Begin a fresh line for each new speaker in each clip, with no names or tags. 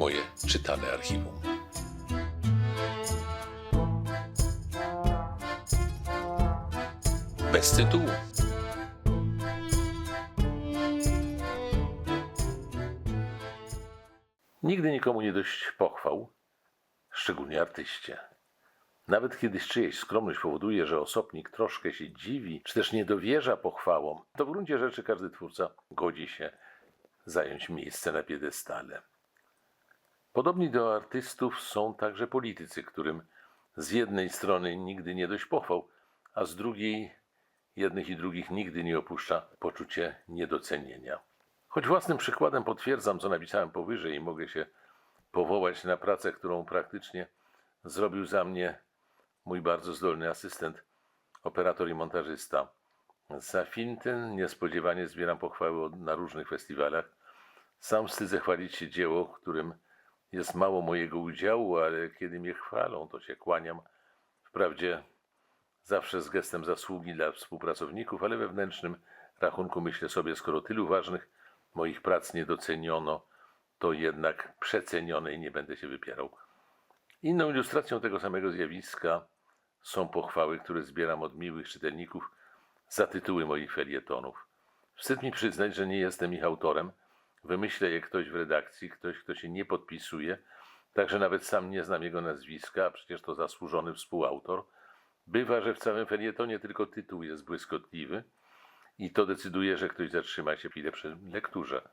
moje czytane archiwum. Bez tytułu. Nigdy nikomu nie dość pochwał, szczególnie artyście. Nawet kiedy czyjeś skromność powoduje, że osobnik troszkę się dziwi, czy też nie dowierza pochwałom, to w gruncie rzeczy każdy twórca godzi się zająć miejsce na piedestale. Podobni do artystów są także politycy, którym z jednej strony nigdy nie dość pochwał, a z drugiej jednych i drugich nigdy nie opuszcza poczucie niedocenienia. Choć własnym przykładem potwierdzam, co napisałem powyżej i mogę się powołać na pracę, którą praktycznie zrobił za mnie mój bardzo zdolny asystent, operator i montażysta. Za film ten niespodziewanie zbieram pochwały na różnych festiwalach. Sam wstydzę chwalić się dzieło, którym jest mało mojego udziału, ale kiedy mnie chwalą, to się kłaniam. Wprawdzie zawsze z gestem zasługi dla współpracowników, ale wewnętrznym rachunku myślę sobie, skoro tylu ważnych moich prac nie doceniono, to jednak przecenionej nie będę się wypierał. Inną ilustracją tego samego zjawiska są pochwały, które zbieram od miłych czytelników za tytuły moich felietonów. Wstyd mi przyznać, że nie jestem ich autorem. Wymyślę je ktoś w redakcji, ktoś, kto się nie podpisuje, także nawet sam nie znam jego nazwiska, a przecież to zasłużony współautor. Bywa, że w całym felietonie tylko tytuł jest błyskotliwy i to decyduje, że ktoś zatrzyma się chwilę przy lekturze.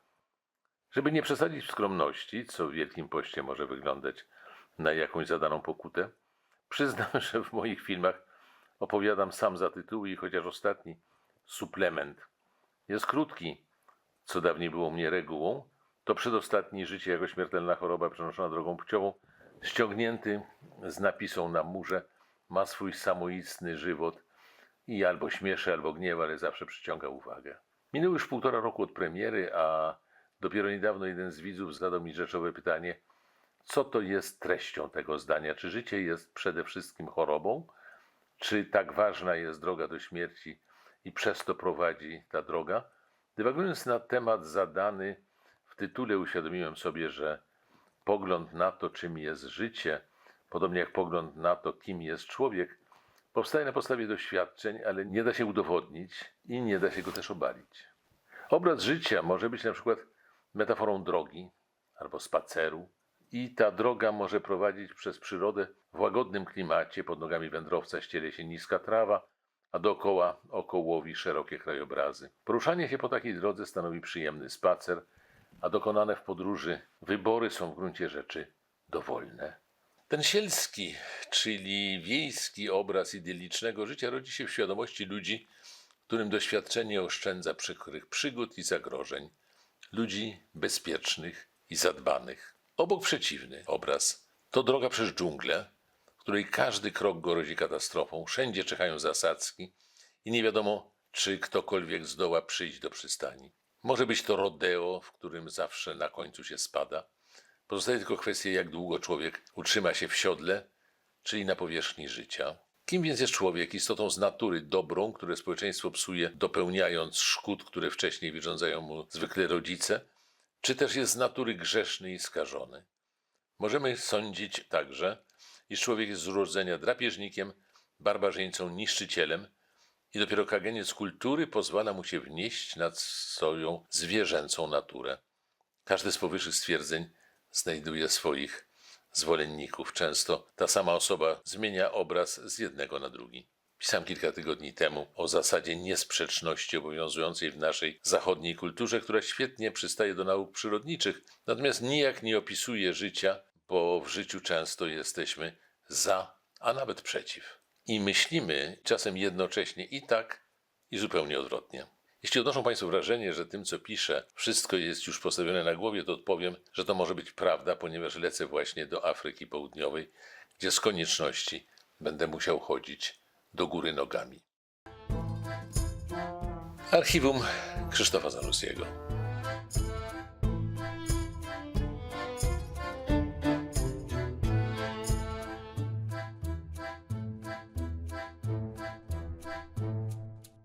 Żeby nie przesadzić w skromności, co w Wielkim Poście może wyglądać na jakąś zadaną pokutę, przyznam, że w moich filmach opowiadam sam za tytuły i chociaż ostatni, suplement, jest krótki, co dawniej było mnie regułą, to przedostatni życie jako śmiertelna choroba przenoszona drogą płciową, ściągnięty z napisą na murze, ma swój samoistny żywot i albo śmieszy, albo gniewa, ale zawsze przyciąga uwagę. Minęło już półtora roku od premiery, a dopiero niedawno jeden z widzów zadał mi rzeczowe pytanie, co to jest treścią tego zdania? Czy życie jest przede wszystkim chorobą? Czy tak ważna jest droga do śmierci i przez to prowadzi ta droga? Dywagując na temat zadany w tytule, uświadomiłem sobie, że pogląd na to, czym jest życie, podobnie jak pogląd na to, kim jest człowiek, powstaje na podstawie doświadczeń, ale nie da się udowodnić i nie da się go też obalić. Obraz życia może być na przykład metaforą drogi albo spaceru, i ta droga może prowadzić przez przyrodę w łagodnym klimacie. Pod nogami wędrowca ściele się niska trawa, a dookoła okołowi szerokie krajobrazy. Poruszanie się po takiej drodze stanowi przyjemny spacer, a dokonane w podróży wybory są w gruncie rzeczy dowolne. Ten sielski, czyli wiejski obraz idyllicznego życia rodzi się w świadomości ludzi, którym doświadczenie oszczędza przykrych przygód i zagrożeń, ludzi bezpiecznych i zadbanych. Obok przeciwny obraz to droga przez dżunglę, której każdy krok grozi katastrofą, wszędzie czekają zasadzki i nie wiadomo, czy ktokolwiek zdoła przyjść do przystani. Może być to rodeo, w którym zawsze na końcu się spada. Pozostaje tylko kwestia, jak długo człowiek utrzyma się w siodle, czyli na powierzchni życia. Kim więc jest człowiek? Istotą z natury dobrą, które społeczeństwo psuje, dopełniając szkód, które wcześniej wyrządzają mu zwykle rodzice, czy też jest z natury grzeszny i skażony? Możemy sądzić także, iż człowiek jest z urodzenia drapieżnikiem, barbarzyńcą, niszczycielem i dopiero kageniec kultury pozwala mu się wnieść nad swoją zwierzęcą naturę. Każde z powyższych stwierdzeń znajduje swoich zwolenników. Często ta sama osoba zmienia obraz z jednego na drugi. Pisałem kilka tygodni temu o zasadzie niesprzeczności obowiązującej w naszej zachodniej kulturze, która świetnie przystaje do nauk przyrodniczych, natomiast nijak nie opisuje życia, bo w życiu często jesteśmy za, a nawet przeciw. I myślimy czasem jednocześnie i tak, i zupełnie odwrotnie. Jeśli odnoszą Państwo wrażenie, że tym, co piszę, wszystko jest już postawione na głowie, to odpowiem, że to może być prawda, ponieważ lecę właśnie do Afryki Południowej, gdzie z konieczności będę musiał chodzić do góry nogami. Archiwum Krzysztofa Zanussiego.